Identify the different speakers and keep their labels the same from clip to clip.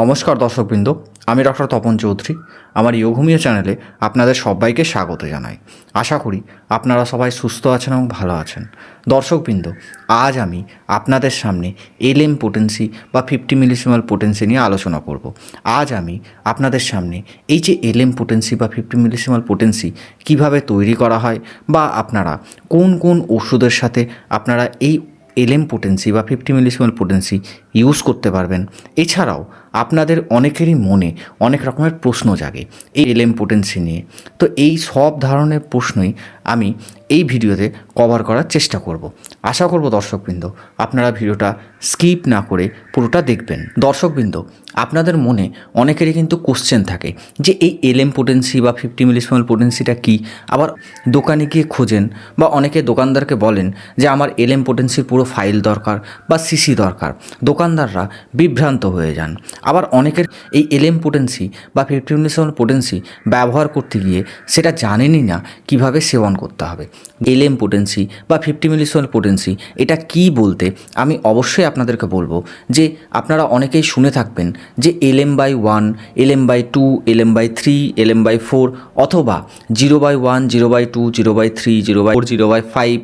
Speaker 1: নমস্কার দর্শকবৃন্দ আমি ডক্টর তপন চৌধুরী আমার ইয়োঘুমিয়া চ্যানেলে আপনাদের সবাইকে স্বাগত জানাই আশা করি আপনারা সবাই সুস্থ আছেন এবং ভালো আছেন দর্শকবৃন্দ আজ আমি আপনাদের সামনে এলএম পোটেন্সি বা ফিফটি মিলিসিমাল পোটেন্সি নিয়ে আলোচনা করব আজ আমি আপনাদের সামনে এই যে এলএম পোটেন্সি বা ফিফটি মিলিসিমাল পোটেন্সি কিভাবে তৈরি করা হয় বা আপনারা কোন কোন ওষুধের সাথে আপনারা এই এলএম পোটেন্সি বা ফিফটি মিলিসিমাল পোটেন্সি ইউজ করতে পারবেন এছাড়াও আপনাদের অনেকেরই মনে অনেক রকমের প্রশ্ন জাগে এই এলএম পোটেন্সি নিয়ে তো এই সব ধরনের প্রশ্নই আমি এই ভিডিওতে কভার করার চেষ্টা করব আশা করব দর্শকবৃন্দ আপনারা ভিডিওটা স্কিপ না করে পুরোটা দেখবেন দর্শকবৃন্দ আপনাদের মনে অনেকেরই কিন্তু কোশ্চেন থাকে যে এই এলএম পোটেন্সি বা ফিফটি মিলিসমাল পোটেন্সিটা কি আবার দোকানে গিয়ে খোঁজেন বা অনেকে দোকানদারকে বলেন যে আমার এলএম পোটেন্সির পুরো ফাইল দরকার বা সিসি দরকার দোকানদাররা বিভ্রান্ত হয়ে যান আবার অনেকের এই এলএম পোটেন্সি বা ফিফটি মিলিসমল পোটেন্সি ব্যবহার করতে গিয়ে সেটা জানেনই না কিভাবে সেবন করতে হবে এলএম পোটেন্সি বা ফিফটি মিলিসমাল পোটেন্সি ইম্পর্টেন্সি এটা কি বলতে আমি অবশ্যই আপনাদেরকে বলবো যে আপনারা অনেকেই শুনে থাকবেন যে L M by one L M by two L M by three L M by four অথবা zero by one zero by two zero by three zero by four zero by five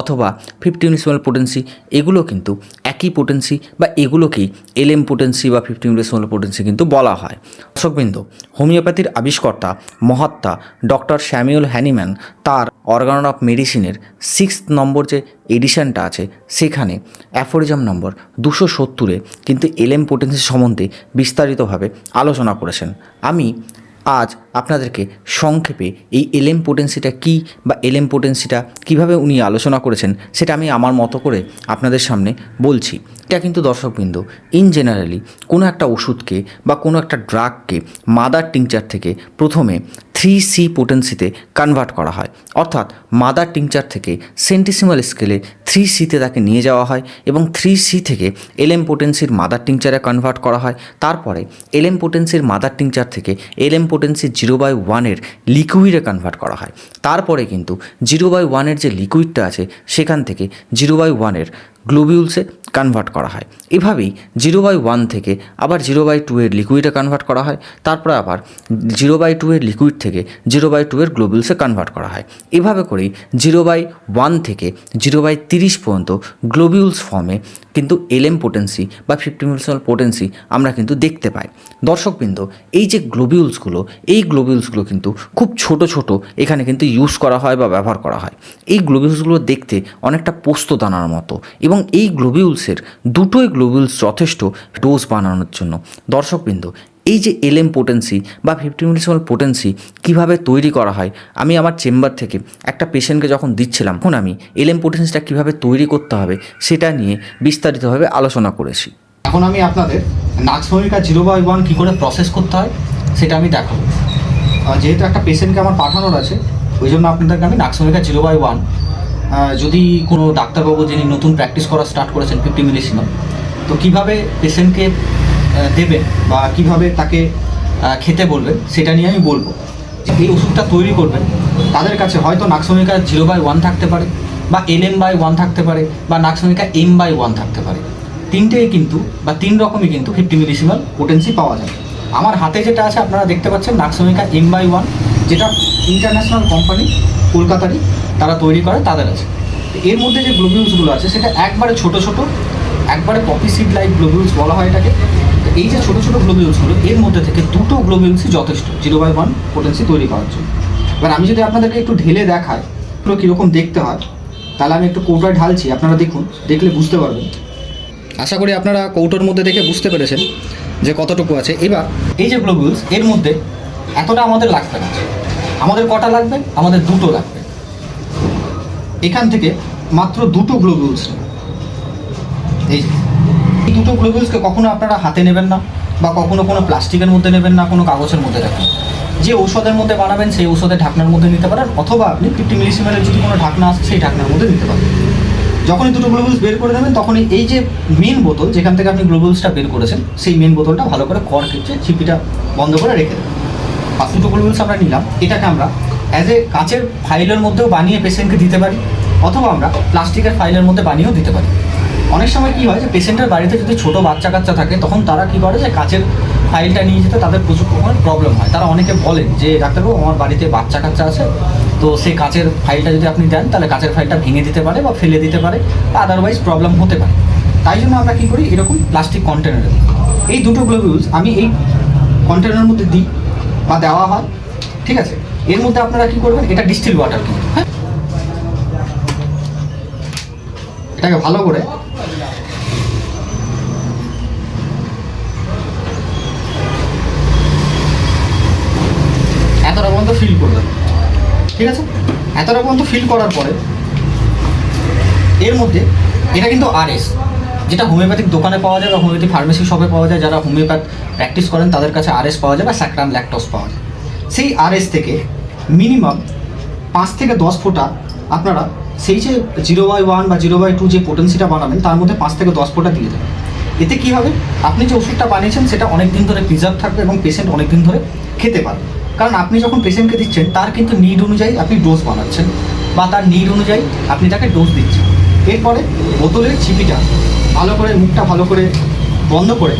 Speaker 1: অথবা fifty municipal potency এগুলো কিন্তু একই potency বা এগুলোকেই L M potency বা fifty municipal potency কিন্তু বলা হয় দর্শকবৃন্দ হোমিওপ্যাথির আবিষ্কর্তা মহাত্মা ডক্টর শ্যামিউল হ্যানিম্যান তার অর্গান অফ মেডিসিনের সিক্স নম্বর যে এডিশানটা আছে সেখানে অ্যাফোরিজম নম্বর দুশো সত্তরে কিন্তু এলএম পোটেন্সি সম্বন্ধে বিস্তারিতভাবে আলোচনা করেছেন আমি আজ আপনাদেরকে সংক্ষেপে এই এলএম পোটেন্সিটা কি বা এলএম পোটেন্সিটা কিভাবে উনি আলোচনা করেছেন সেটা আমি আমার মতো করে আপনাদের সামনে বলছি এটা কিন্তু দর্শকবৃন্দ ইন জেনারেলি কোনো একটা ওষুধকে বা কোনো একটা ড্রাগকে মাদার টিংচার থেকে প্রথমে থ্রি সি পোটেন্সিতে কনভার্ট করা হয় অর্থাৎ মাদার টিংচার থেকে সেন্টিসিমাল স্কেলে থ্রি সিতে তাকে নিয়ে যাওয়া হয় এবং থ্রি সি থেকে এলএম পোটেন্সির মাদার টিংচারে কনভার্ট করা হয় তারপরে এলএম পোটেন্সির মাদার টিংচার থেকে এল এম পোটেন্সির জিরো বাই ওয়ানের লিকুইডে কনভার্ট করা হয় তারপরে কিন্তু জিরো বাই ওয়ানের যে লিকুইডটা আছে সেখান থেকে জিরো বাই ওয়ানের গ্লোবিউলসে কনভার্ট করা হয় এভাবেই জিরো বাই ওয়ান থেকে আবার জিরো বাই টু এর লিকুইডে কনভার্ট করা হয় তারপরে আবার জিরো বাই টু এর লিকুইড থেকে জিরো বাই টু এর গ্লোবুলসে কনভার্ট করা হয় এভাবে করেই জিরো বাই ওয়ান থেকে জিরো বাই তিরিশ পর্যন্ত গ্লোবিউলস ফর্মে কিন্তু এলএম পোটেন্সি বা ফিফটি মিউলসল পোটেন্সি আমরা কিন্তু দেখতে পাই দর্শকবৃন্দ এই যে গ্লোবিউলসগুলো এই গ্লোবিউলসগুলো কিন্তু খুব ছোট ছোট এখানে কিন্তু ইউজ করা হয় বা ব্যবহার করা হয় এই গ্লোবিউলসগুলো দেখতে অনেকটা পোস্ত দানার মতো এবং এই গ্লোবিউলস গ্লোবুলসের দুটোই গ্লোবুলস যথেষ্ট ডোজ বানানোর জন্য দর্শকবৃন্দ এই যে এলএম পোটেন্সি বা ফিফটি মিলিসিমাল পোটেন্সি কিভাবে তৈরি করা হয় আমি আমার চেম্বার থেকে একটা পেশেন্টকে যখন দিচ্ছিলাম তখন আমি এলএম পোটেন্সিটা কিভাবে তৈরি করতে হবে সেটা নিয়ে বিস্তারিতভাবে আলোচনা করেছি এখন আমি আপনাদের নাক্সমিকা জিরো বাই ওয়ান কী করে প্রসেস করতে হয় সেটা আমি দেখাবো যেহেতু একটা পেশেন্টকে আমার পাঠানোর আছে ওই জন্য আপনাদেরকে আমি নাক্সমিকা জিরো বাই ওয়ান যদি কোনো ডাক্তারবাবু যিনি নতুন প্র্যাকটিস করা স্টার্ট করেছেন ফিফটি মিলিসিমাম তো কিভাবে পেশেন্টকে দেবেন বা কিভাবে তাকে খেতে বলবেন সেটা নিয়ে আমি বলবো এই ওষুধটা তৈরি করবেন তাদের কাছে হয়তো নাকসমিকা জিরো বাই ওয়ান থাকতে পারে বা এল এম বাই ওয়ান থাকতে পারে বা নাকসমিকা এম বাই ওয়ান থাকতে পারে তিনটেই কিন্তু বা তিন রকমই কিন্তু ফিফটি মিলিসিমাল পোটেন্সি পাওয়া যায় আমার হাতে যেটা আছে আপনারা দেখতে পাচ্ছেন নাকসমিকা এম বাই ওয়ান যেটা ইন্টারন্যাশনাল কোম্পানি কলকাতারই তারা তৈরি করে তাদের আছে এর মধ্যে যে গ্লোবিউলসগুলো আছে সেটা একবারে ছোট ছোট একবারে কপি সিড লাইক গ্লোবিউলস বলা হয় এটাকে এই যে ছোটো ছোটো গ্লোবিউলসগুলো এর মধ্যে থেকে দুটো গ্লোবিউলসই যথেষ্ট জিরো বাই ওয়ান পোটেন্সি তৈরি করার জন্য এবার আমি যদি আপনাদেরকে একটু ঢেলে দেখাই পুরো কীরকম দেখতে হয় তাহলে আমি একটু কৌটায় ঢালছি আপনারা দেখুন দেখলে বুঝতে পারবেন আশা করি আপনারা কৌটোর মধ্যে দেখে বুঝতে পেরেছেন যে কতটুকু আছে এবার এই যে গ্লোবিউলস এর মধ্যে এতটা আমাদের লাগবে না আমাদের কটা লাগবে আমাদের দুটো লাগবে এখান থেকে মাত্র দুটো গ্লোবুলস এই এই দুটো গ্লোবুলসকে কখনো আপনারা হাতে নেবেন না বা কখনো কোনো প্লাস্টিকের মধ্যে নেবেন না কোনো কাগজের মধ্যে রাখবেন যে ঔষধের মধ্যে বানাবেন সেই ঔষধের ঢাকনার মধ্যে নিতে পারেন অথবা আপনি ফিফটি মিলিসিমেলের যদি কোনো ঢাকনা আসে সেই ঢাকনার মধ্যে নিতে পারেন যখনই দুটো গ্লোবুলস বের করে দেবেন তখনই এই যে মেন বোতল যেখান থেকে আপনি গ্লোবুলসটা বের করেছেন সেই মেন বোতলটা ভালো করে কর কেটে ছিপিটা বন্ধ করে রেখে দেবেন আর দুটো গ্লোবুলস আমরা নিলাম এটাকে আমরা অ্যাজ এ কাঁচের ফাইলের মধ্যেও বানিয়ে পেশেন্টকে দিতে পারি অথবা আমরা প্লাস্টিকের ফাইলের মধ্যে বানিয়েও দিতে পারি অনেক সময় কী হয় যে পেশেন্টের বাড়িতে যদি ছোটো বাচ্চা কাচ্চা থাকে তখন তারা কী করে যে কাঁচের ফাইলটা নিয়ে যেতে তাদের প্রচুর পরিমাণে প্রবলেম হয় তারা অনেকে বলেন যে ডাক্তারবাবু আমার বাড়িতে বাচ্চা কাচ্চা আছে তো সেই কাঁচের ফাইলটা যদি আপনি দেন তাহলে কাঁচের ফাইলটা ভেঙে দিতে পারে বা ফেলে দিতে পারে বা আদারওয়াইজ প্রবলেম হতে পারে তাই জন্য আমরা কী করি এরকম প্লাস্টিক কন্টেনারে দিই এই দুটো গ্লোবিউলস আমি এই কন্টেনারের মধ্যে দিই বা দেওয়া হয় ঠিক আছে এর মধ্যে আপনারা কি করবেন এটা ডিস্টিল ওয়াটার কিন্তু হ্যাঁ এটাকে ভালো করে এতটা পর্যন্ত ফিল করবেন ঠিক আছে এতটা পর্যন্ত ফিল করার পরে এর মধ্যে এটা কিন্তু আরএস যেটা হোমিওপ্যাথিক দোকানে পাওয়া যায় বা হোমিওপ্যাথিক ফার্মেসি শপে পাওয়া যায় যারা হোমিওপ্যাথ প্র্যাকটিস করেন তাদের কাছে আরএস পাওয়া যায় বা স্যাক্রাম ল্যাকটস পাওয়া যায় সেই আরএস থেকে মিনিমাম পাঁচ থেকে দশ ফোঁটা আপনারা সেই যে জিরো বাই ওয়ান বা জিরো বাই টু যে পোটেন্সিটা বানাবেন তার মধ্যে পাঁচ থেকে দশ ফোঁটা দিয়ে দেবেন এতে কী হবে আপনি যে ওষুধটা বানিয়েছেন সেটা অনেক দিন ধরে প্রিজার্ভ থাকবে এবং পেশেন্ট অনেক দিন ধরে খেতে পারবে কারণ আপনি যখন পেশেন্টকে দিচ্ছেন তার কিন্তু নিড অনুযায়ী আপনি ডোজ বানাচ্ছেন বা তার নিড অনুযায়ী আপনি তাকে ডোজ দিচ্ছেন এরপরে বোতলের ছিপিটা ভালো করে মুখটা ভালো করে বন্ধ করে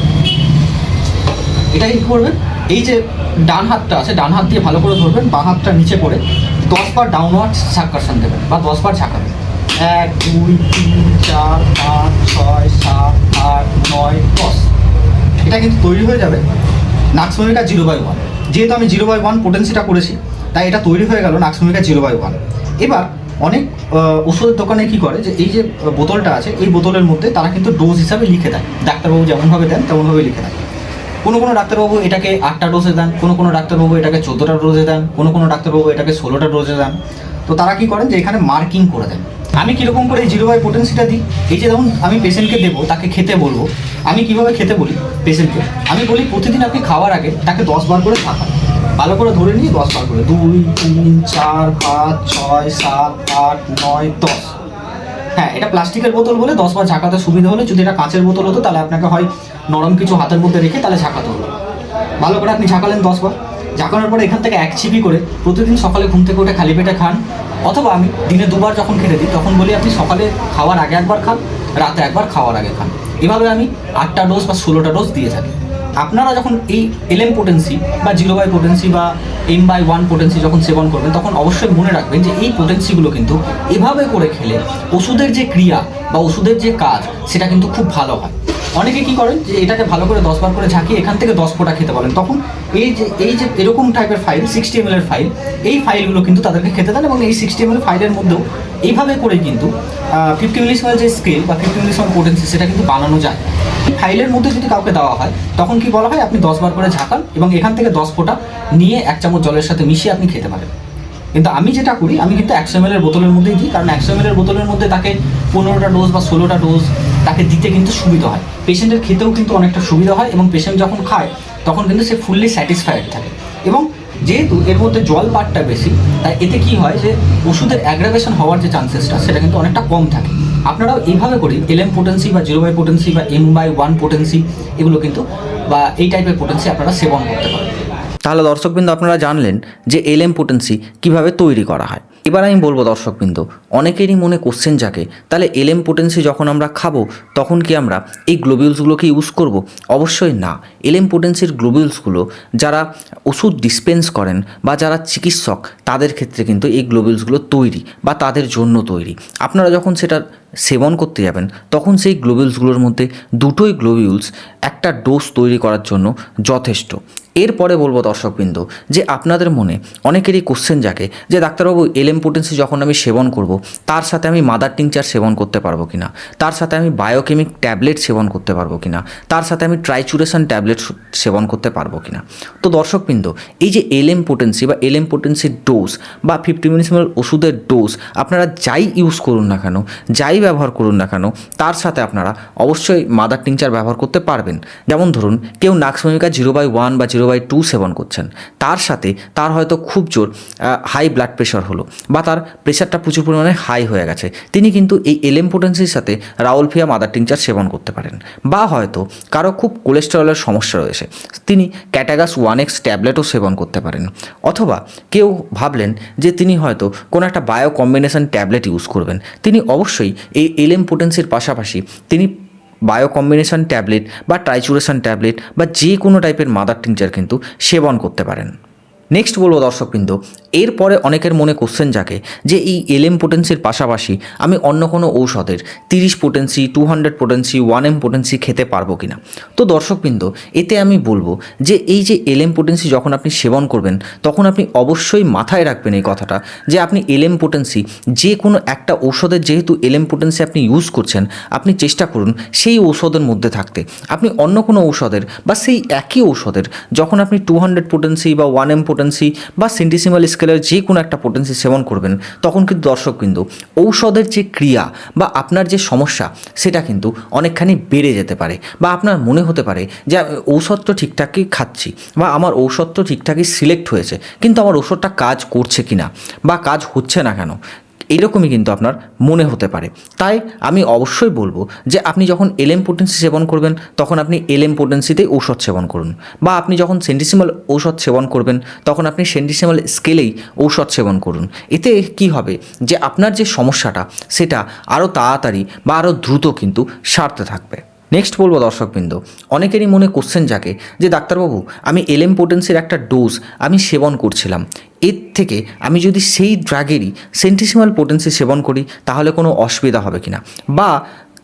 Speaker 1: এটা কি করবেন এই যে ডান হাতটা আছে ডান হাত দিয়ে ভালো করে ধরবেন বা হাতটা নিচে করে দশবার ডাউনওয়ার্ড সাকারশন দেবেন বা দশবার ঝাঁকাবেন এক দুই তিন চার পাঁচ ছয় সাত আট নয় দশ এটা কিন্তু তৈরি হয়ে যাবে নাক্সমমিকা জিরো বাই ওয়ান যেহেতু আমি জিরো বাই ওয়ান পোটেন্সিটা করেছি তাই এটা তৈরি হয়ে গেল নাক্সমমিকা জিরো বাই ওয়ান এবার অনেক ওষুধের দোকানে কি করে যে এই যে বোতলটা আছে এই বোতলের মধ্যে তারা কিন্তু ডোজ হিসাবে লিখে দেয় ডাক্তারবাবু যেমনভাবে দেন তেমনভাবে লিখে দেয় কোনো কোনো ডাক্তারবাবু এটাকে আটটা ডোজে দেন কোনো কোনো ডাক্তারবাবু এটাকে চোদ্দোটা ডোজে দেন কোনো কোনো ডাক্তারবাবু এটাকে ষোলোটা ডোজে দেন তো তারা কি করেন যে এখানে মার্কিং করে দেন আমি কীরকম করে জিরো বাই পোটেন্সিটা দিই এই যে ধরুন আমি পেশেন্টকে দেবো তাকে খেতে বলবো আমি কিভাবে খেতে বলি পেশেন্টকে আমি বলি প্রতিদিন আপনি খাওয়ার আগে তাকে দশ বার করে থাকান ভালো করে ধরে নিয়ে দশ বার করে দুই তিন চার পাঁচ ছয় সাত আট নয় দশ হ্যাঁ এটা প্লাস্টিকের বোতল বলে দশ বার ঝাঁকাতে সুবিধা হলে যদি এটা কাঁচের বোতল হতো তাহলে আপনাকে হয় নরম কিছু হাতের মধ্যে রেখে তাহলে ঝাঁকাতে হলো ভালো করে আপনি ঝাঁকালেন দশ বার ঝাঁকানোর পরে এখান থেকে এক ছিপি করে প্রতিদিন সকালে ঘুম থেকে উঠে খালি পেটে খান অথবা আমি দিনে দুবার যখন খেতে দিই তখন বলি আপনি সকালে খাওয়ার আগে একবার খান রাতে একবার খাওয়ার আগে খান এভাবে আমি আটটা ডোজ বা ষোলোটা ডোজ দিয়ে থাকি আপনারা যখন এই এলএম পোটেন্সি বা জিরো বাই পোটেন্সি বা এম বাই ওয়ান পোটেন্সি যখন সেবন করবেন তখন অবশ্যই মনে রাখবেন যে এই পোটেন্সিগুলো কিন্তু এভাবে করে খেলে ওষুধের যে ক্রিয়া বা ওষুধের যে কাজ সেটা কিন্তু খুব ভালো হয় অনেকে কি করেন যে এটাকে ভালো করে দশ বার করে ঝাঁকিয়ে এখান থেকে দশ ফোটা খেতে পারেন তখন এই যে এই যে এরকম টাইপের ফাইল সিক্সটি এম এর ফাইল এই ফাইলগুলো কিন্তু তাদেরকে খেতে দেন এবং এই সিক্সটি এম এল ফাইলের মধ্যেও এইভাবে করে কিন্তু ফিফটি ওয়াল যে স্কেল বা ফিফটি মিলিসমাল পোটেন্সি সেটা কিন্তু বানানো যায় এই ফাইলের মধ্যে যদি কাউকে দেওয়া হয় তখন কি বলা হয় আপনি দশ বার করে ঝাঁকান এবং এখান থেকে দশ ফোঁটা নিয়ে এক চামচ জলের সাথে মিশিয়ে আপনি খেতে পারেন কিন্তু আমি যেটা করি আমি কিন্তু একশো এম বোতলের মধ্যেই দিই কারণ একশো এম বোতলের মধ্যে তাকে পনেরোটা ডোজ বা ষোলোটা ডোজ তাকে দিতে কিন্তু সুবিধা হয় পেশেন্টের খেতেও কিন্তু অনেকটা সুবিধা হয় এবং পেশেন্ট যখন খায় তখন কিন্তু সে ফুললি স্যাটিসফাইড থাকে এবং যেহেতু এর মধ্যে জল পাটটা বেশি তাই এতে কি হয় যে ওষুধের অ্যাগ্রাভেশন হওয়ার যে চান্সেসটা সেটা কিন্তু অনেকটা কম থাকে আপনারাও এইভাবে করি এলএম পোটেন্সি বা জিরো বাই পোটেন্সি বা এম বাই ওয়ান পোটেন্সি এগুলো কিন্তু বা এই টাইপের পোটেন্সি আপনারা সেবন করতে পারেন তাহলে দর্শকবৃন্দ আপনারা জানলেন যে এলএম পোটেন্সি কিভাবে তৈরি করা হয় এবার আমি বলবো দর্শকবৃন্দ অনেকেরই মনে কোশ্চেন জাগে তাহলে এলএম পোটেন্সি যখন আমরা খাবো তখন কি আমরা এই গ্লোবিউলসগুলোকে ইউজ করব অবশ্যই না এলএম পোটেন্সির গ্লোবিউলসগুলো যারা ওষুধ ডিসপেন্স করেন বা যারা চিকিৎসক তাদের ক্ষেত্রে কিন্তু এই গ্লোবিউলসগুলো তৈরি বা তাদের জন্য তৈরি আপনারা যখন সেটা সেবন করতে যাবেন তখন সেই গ্লোবিউলসগুলোর মধ্যে দুটোই গ্লোবিউলস একটা ডোজ তৈরি করার জন্য যথেষ্ট এরপরে বলবো দর্শকবৃন্দ যে আপনাদের মনে অনেকেরই কোশ্চেন জাগে যে ডাক্তারবাবু এলএম পোটেন্সি যখন আমি সেবন করব তার সাথে আমি মাদার টিংচার সেবন করতে পারবো কিনা তার সাথে আমি বায়োকেমিক ট্যাবলেট সেবন করতে পারবো কিনা তার সাথে আমি ট্রাইচুরেশন ট্যাবলেট সেবন করতে পারবো কিনা তো দর্শকবৃন্দ এই যে এলএম পোটেন্সি বা এলএম পোটেন্সির ডোজ বা ফিফটি মিলিসিমাল ওষুধের ডোজ আপনারা যাই ইউজ করুন না কেন যাই ব্যবহার করুন না কেন তার সাথে আপনারা অবশ্যই মাদার টিংচার ব্যবহার করতে পারবেন যেমন ধরুন কেউ নাক্সমমিকা জিরো বাই ওয়ান বা জিরো জিরো বাই টু সেবন করছেন তার সাথে তার হয়তো খুব জোর হাই ব্লাড প্রেশার হলো বা তার প্রেশারটা প্রচুর পরিমাণে হাই হয়ে গেছে তিনি কিন্তু এই এলএম পোটেন্সির সাথে রাওলফিয়া মাদার টিংচার সেবন করতে পারেন বা হয়তো কারো খুব কোলেস্টেরলের সমস্যা রয়েছে তিনি ক্যাটাগাস ওয়ান এক্স ট্যাবলেটও সেবন করতে পারেন অথবা কেউ ভাবলেন যে তিনি হয়তো কোনো একটা বায়ো কম্বিনেশন ট্যাবলেট ইউজ করবেন তিনি অবশ্যই এই এলএম পোটেন্সির পাশাপাশি তিনি বায়ো কম্বিনেশন ট্যাবলেট বা ট্রাইচুরেশন ট্যাবলেট বা যে কোনো টাইপের মাদার টিংচার কিন্তু সেবন করতে পারেন নেক্সট বলবো দর্শকবৃন্দ এরপরে অনেকের মনে কোশ্চেন জাগে যে এই এলএম পোটেন্সির পাশাপাশি আমি অন্য কোনো ঔষধের তিরিশ potency two hundred potency one M potency খেতে পারবো কি না তো দর্শকবৃন্দ এতে আমি বলবো যে এই যে এলএম পোটেন্সি যখন আপনি সেবন করবেন তখন আপনি অবশ্যই মাথায় রাখবেন এই কথাটা যে আপনি এলএম পোটেন্সি যে কোনো একটা ঔষধের যেহেতু এলএম পোটেন্সি আপনি ইউজ করছেন আপনি চেষ্টা করুন সেই ঔষধের মধ্যে থাকতে আপনি অন্য কোনো ঔষধের বা সেই একই ঔষধের যখন আপনি টু হান্ড্রেড পোটেন্সি বা ওয়ান এম পোটেন্সি বা সিন্টিসিমাল স্কেল স্কেলের যে কোনো একটা পোটেন্সি সেবন করবেন তখন কিন্তু দর্শক কিন্তু ঔষধের যে ক্রিয়া বা আপনার যে সমস্যা সেটা কিন্তু অনেকখানি বেড়ে যেতে পারে বা আপনার মনে হতে পারে যে ঔষধ তো ঠিকঠাকই খাচ্ছি বা আমার ঔষধ তো ঠিকঠাকই সিলেক্ট হয়েছে কিন্তু আমার ঔষধটা কাজ করছে কি না বা কাজ হচ্ছে না কেন এইরকমই কিন্তু আপনার মনে হতে পারে তাই আমি অবশ্যই বলবো যে আপনি যখন এলএম পোটেন্সি সেবন করবেন তখন আপনি এলএম পোটেন্সিতে ঔষধ সেবন করুন বা আপনি যখন সেন্ডিসিমাল ঔষধ সেবন করবেন তখন আপনি সেন্ডিসিমাল স্কেলেই ঔষধ সেবন করুন এতে কি হবে যে আপনার যে সমস্যাটা সেটা আরও তাড়াতাড়ি বা আরও দ্রুত কিন্তু সারতে থাকবে নেক্সট বলবো দর্শকবৃন্দ অনেকেরই মনে কোশ্চেন জাগে যে ডাক্তারবাবু আমি এলএম পোটেন্সির একটা ডোজ আমি সেবন করছিলাম এর থেকে আমি যদি সেই ড্রাগেরই সেন্টিসিমাল পোটেন্সি সেবন করি তাহলে কোনো অসুবিধা হবে কিনা বা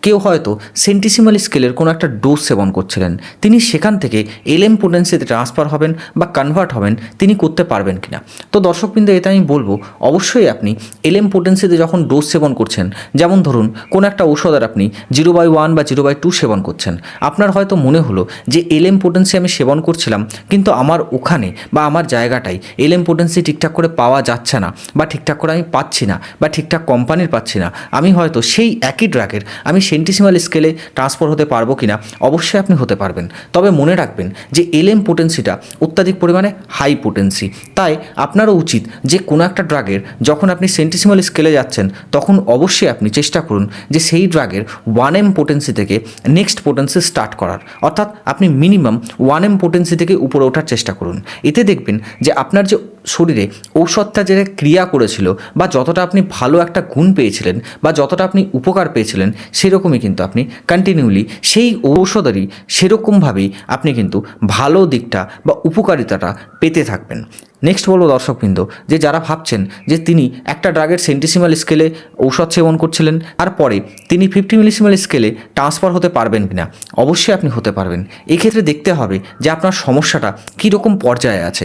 Speaker 1: কেউ হয়তো সেন্টিসিমাল স্কেলের কোনো একটা ডোজ সেবন করছিলেন তিনি সেখান থেকে এলএম পোটেন্সিতে ট্রান্সফার হবেন বা কনভার্ট হবেন তিনি করতে পারবেন কি না তো দর্শকবৃন্দ এটা আমি বলবো অবশ্যই আপনি এলএম পোটেন্সিতে যখন ডোজ সেবন করছেন যেমন ধরুন কোনো একটা ঔষধের আপনি জিরো বাই ওয়ান বা জিরো বাই টু সেবন করছেন আপনার হয়তো মনে হলো যে এলএম পোটেন্সি আমি সেবন করছিলাম কিন্তু আমার ওখানে বা আমার জায়গাটাই এলএম পোটেন্সি ঠিকঠাক করে পাওয়া যাচ্ছে না বা ঠিকঠাক করে আমি পাচ্ছি না বা ঠিকঠাক কোম্পানির পাচ্ছি না আমি হয়তো সেই একই ড্রাগের আমি সেন্টিসিমাল স্কেলে ট্রান্সফার হতে পারবো কি না অবশ্যই আপনি হতে পারবেন তবে মনে রাখবেন যে এলএম পোটেন্সিটা অত্যাধিক পরিমাণে হাই পোটেন্সি তাই আপনারও উচিত যে কোনো একটা ড্রাগের যখন আপনি সেন্টিসিমাল স্কেলে যাচ্ছেন তখন অবশ্যই আপনি চেষ্টা করুন যে সেই ড্রাগের ওয়ান এম পোটেন্সি থেকে নেক্সট পোটেন্সি স্টার্ট করার অর্থাৎ আপনি মিনিমাম ওয়ান এম পোটেন্সি থেকে উপরে ওঠার চেষ্টা করুন এতে দেখবেন যে আপনার যে শরীরে ঔষধটা যেটা ক্রিয়া করেছিল বা যতটা আপনি ভালো একটা গুণ পেয়েছিলেন বা যতটা আপনি উপকার পেয়েছিলেন সেরকমই কিন্তু আপনি কন্টিনিউলি সেই ঔষধেরই সেরকমভাবেই আপনি কিন্তু ভালো দিকটা বা উপকারিতাটা পেতে থাকবেন নেক্সট বলবো দর্শকবৃন্দ যে যারা ভাবছেন যে তিনি একটা ড্রাগের সেন্টিসিমাল স্কেলে ঔষধ সেবন করছিলেন আর পরে তিনি ফিফটি মিলিসিমাল স্কেলে ট্রান্সফার হতে পারবেন কিনা অবশ্যই আপনি হতে পারবেন এক্ষেত্রে দেখতে হবে যে আপনার সমস্যাটা কীরকম পর্যায়ে আছে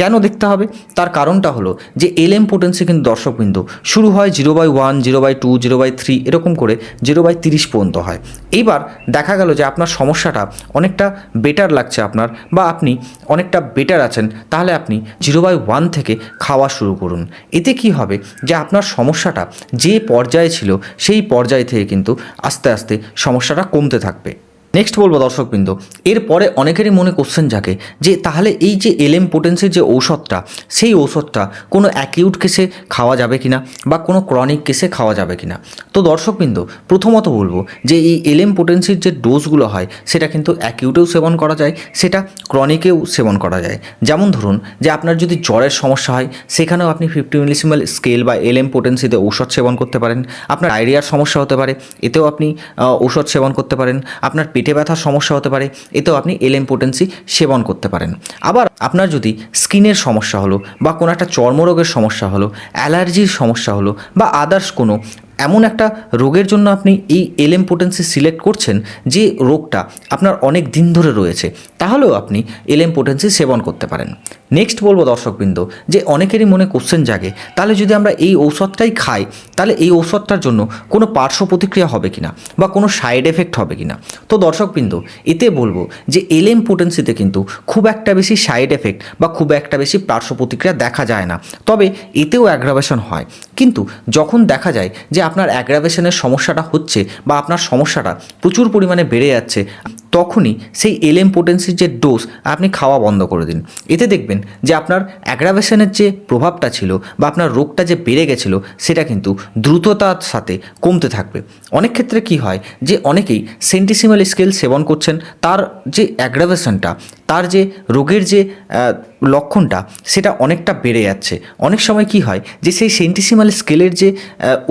Speaker 1: কেন দেখতে হবে তার কারণটা হলো যে এল এম পোটেন্সি কিন্তু দর্শকবিন্দু শুরু হয় zero by one zero by two zero by three এরকম করে জিরো বাই তিরিশ পর্যন্ত হয় এইবার দেখা গেল যে আপনার সমস্যাটা অনেকটা বেটার লাগছে আপনার বা আপনি অনেকটা বেটার আছেন তাহলে আপনি জিরো বাই ওয়ান থেকে খাওয়া শুরু করুন এতে কি হবে যে আপনার সমস্যাটা যে পর্যায়ে ছিল সেই পর্যায় থেকে কিন্তু আস্তে আস্তে সমস্যাটা কমতে থাকবে নেক্সট বলবো দর্শকবৃন্দ এরপরে অনেকেরই মনে কোশ্চেন জাগে যে তাহলে এই যে এলএম পোটেন্সির যে ঔষধটা সেই ঔষধটা কোনো অ্যাকিউট কেসে খাওয়া যাবে কি না বা কোনো ক্রনিক কেসে খাওয়া যাবে কি না তো দর্শকবৃন্দ প্রথমত বলবো যে এই এলএম পোটেন্সির যে ডোজগুলো হয় সেটা কিন্তু অ্যাকিউটেও সেবন করা যায় সেটা ক্রনিকেও সেবন করা যায় যেমন ধরুন যে আপনার যদি জ্বরের সমস্যা হয় সেখানেও আপনি ফিফটি মিলিসিমাল স্কেল বা এলএম পোটেন্সিতে ঔষধ সেবন করতে পারেন আপনার ডায়রিয়ার সমস্যা হতে পারে এতেও আপনি ঔষধ সেবন করতে পারেন আপনার পেটে ব্যথার সমস্যা হতে পারে এতেও আপনি এলএম পোটেন্সি সেবন করতে পারেন আবার আপনার যদি স্কিনের সমস্যা হলো বা কোনো একটা চর্মরোগের সমস্যা হলো অ্যালার্জির সমস্যা হলো বা আদার্স কোনো এমন একটা রোগের জন্য আপনি এই এলএম পোটেন্সি সিলেক্ট করছেন যে রোগটা আপনার অনেক দিন ধরে রয়েছে তাহলেও আপনি এলএম পোটেন্সি সেবন করতে পারেন নেক্সট বলবো দর্শকবৃন্দ যে অনেকেরই মনে কোশ্চেন জাগে তাহলে যদি আমরা এই ঔষধটাই খাই তাহলে এই ঔষধটার জন্য কোনো পার্শ্ব প্রতিক্রিয়া হবে কিনা বা কোনো সাইড এফেক্ট হবে কিনা তো দর্শকবৃন্দ এতে বলবো যে এলএম পোটেন্সিতে কিন্তু খুব একটা বেশি সাইড এফেক্ট বা খুব একটা বেশি পার্শ্ব প্রতিক্রিয়া দেখা যায় না তবে এতেও অ্যাগ্রাভেশন হয় কিন্তু যখন দেখা যায় যে আপনার অ্যাগ্রাভেশনের সমস্যাটা হচ্ছে বা আপনার সমস্যাটা প্রচুর পরিমাণে বেড়ে যাচ্ছে তখনই সেই এলএম পোটেন্সির যে ডোজ আপনি খাওয়া বন্ধ করে দিন এতে দেখবেন যে আপনার অ্যাগ্রাভেশনের যে প্রভাবটা ছিল বা আপনার রোগটা যে বেড়ে গেছিলো সেটা কিন্তু দ্রুততার সাথে কমতে থাকবে অনেক ক্ষেত্রে কি হয় যে অনেকেই সেন্টিসিমাল স্কেল সেবন করছেন তার যে অ্যাগ্রাভেশনটা তার যে রোগের যে লক্ষণটা সেটা অনেকটা বেড়ে যাচ্ছে অনেক সময় কি হয় যে সেই সেন্টিসিমাল স্কেলের যে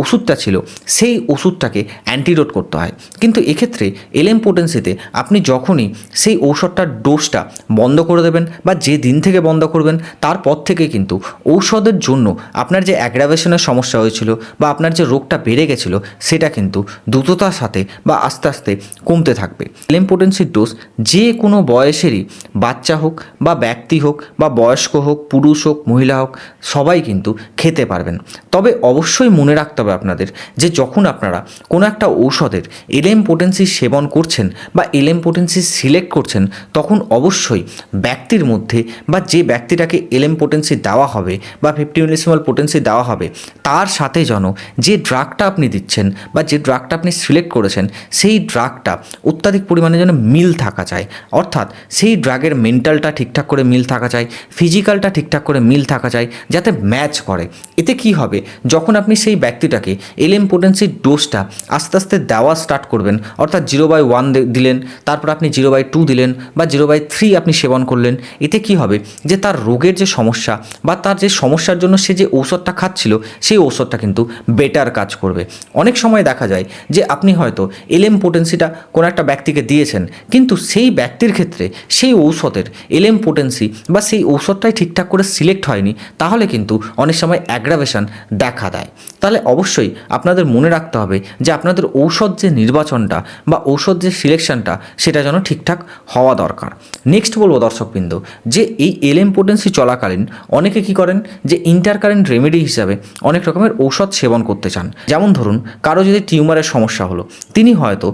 Speaker 1: ওষুধটা ছিল সেই ওষুধটাকে অ্যান্টিডোট করতে হয় কিন্তু এক্ষেত্রে এলএম পোটেন্সিতে আপনি যখনই সেই ঔষধটার ডোজটা বন্ধ করে দেবেন বা যে দিন থেকে বন্ধ করবেন তারপর থেকে কিন্তু ঔষধের জন্য আপনার যে অ্যাগ্রাভেশনের সমস্যা হয়েছিল বা আপনার যে রোগটা বেড়ে গেছিলো সেটা কিন্তু দ্রুততার সাথে বা আস্তে আস্তে কমতে থাকবে এলএম পোটেন্সির ডোজ যে কোনো বয়সেরই বাচ্চা হোক বা ব্যক্তি হোক বা বয়স্ক হোক পুরুষ হোক মহিলা হোক সবাই কিন্তু খেতে পারবেন তবে অবশ্যই মনে রাখতে হবে আপনাদের যে যখন আপনারা কোনো একটা ঔষধের এলএম পোটেন্সি সেবন করছেন বা এলএম পোটেন্সি সিলেক্ট করছেন তখন অবশ্যই ব্যক্তির মধ্যে বা যে ব্যক্তিটাকে এলএম পোটেন্সি দেওয়া হবে বা ফিফটি মিলিসিমাল পোটেন্সি দেওয়া হবে তার সাথে যেন যে ড্রাগটা আপনি দিচ্ছেন বা যে ড্রাগটা আপনি সিলেক্ট করেছেন সেই ড্রাগটা অত্যাধিক পরিমাণে যেন মিল থাকা চায় অর্থাৎ সেই ড্রাগের মেন্টালটা ঠিকঠাক করে মিল থাকা চাই ফিজিক্যালটা ঠিকঠাক করে মিল থাকা চাই যাতে ম্যাচ করে এতে কি হবে যখন আপনি সেই ব্যক্তিটাকে এলএম পোটেন্সির ডোজটা আস্তে আস্তে দেওয়া স্টার্ট করবেন অর্থাৎ জিরো বাই ওয়ান দিলেন তারপর আপনি জিরো বাই টু দিলেন বা জিরো বাই থ্রি আপনি সেবন করলেন এতে কি হবে যে তার রোগের যে সমস্যা বা তার যে সমস্যার জন্য সে যে ঔষধটা খাচ্ছিল সেই ঔষধটা কিন্তু বেটার কাজ করবে অনেক সময় দেখা যায় যে আপনি হয়তো এলএম পোটেন্সিটা কোনো একটা ব্যক্তিকে দিয়েছেন কিন্তু সেই ব্যক্তির ক্ষেত্রে সেই ঔষধের এলএম পোটেন্সি বা সেই সেই ঔষধটাই ঠিকঠাক করে সিলেক্ট হয়নি তাহলে কিন্তু অনেক সময় অ্যাগ্রাভেশন দেখা দেয় তাহলে অবশ্যই আপনাদের মনে রাখতে হবে যে আপনাদের ঔষধ যে নির্বাচনটা বা ঔষধ যে সিলেকশনটা সেটা যেন ঠিকঠাক হওয়া দরকার নেক্সট বলবো দর্শকবৃন্দ যে এই এল এমপোর্টেন্সি চলাকালীন অনেকে কি করেন যে ইন্টারকারেন্ট রেমেডি হিসাবে অনেক রকমের ঔষধ সেবন করতে চান যেমন ধরুন কারো যদি টিউমারের সমস্যা হলো তিনি হয়তো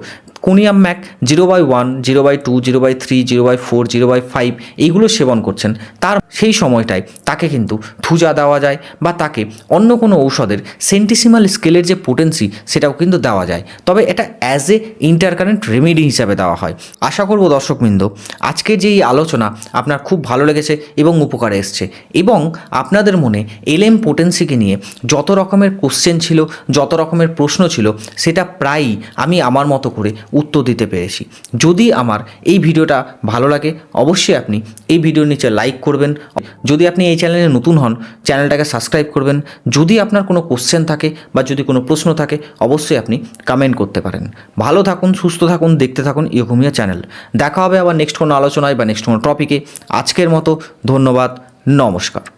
Speaker 1: conium mac zero by one zero by two zero by three zero by four zero by five এইগুলো সেবন করছেন তার সেই সময়টায় তাকে কিন্তু থুজা দেওয়া যায় বা তাকে অন্য কোনো ঔষধের সেন্টিসিমাল স্কেলের যে পোটেন্সি সেটাও কিন্তু দেওয়া যায় তবে এটা অ্যাজ এ ইন্টারকারেন্ট রেমেডি হিসাবে দেওয়া হয় আশা করব দর্শকবৃন্দ আজকের যে এই আলোচনা আপনার খুব ভালো লেগেছে এবং উপকারে এসছে এবং আপনাদের মনে এলএম পোটেন্সিকে নিয়ে যত রকমের কোশ্চেন ছিল যত রকমের প্রশ্ন ছিল সেটা প্রায়ই আমি আমার মতো করে উত্তর দিতে পেরেছি যদি আমার এই ভিডিওটা ভালো লাগে অবশ্যই আপনি এই ভিডিওর নিচে লাইক করবেন যদি আপনি এই চ্যানেলে নতুন হন চ্যানেলটাকে সাবস্ক্রাইব করবেন যদি আপনার কোনো কোশ্চেন থাকে বা যদি কোনো প্রশ্ন থাকে অবশ্যই আপনি কমেন্ট করতে পারেন ভালো থাকুন সুস্থ থাকুন দেখতে থাকুন ইয়োঘুমিয়া চ্যানেল দেখা হবে আবার নেক্সট কোনো আলোচনায় বা নেক্সট কোনো টপিকে আজকের মতো ধন্যবাদ নমস্কার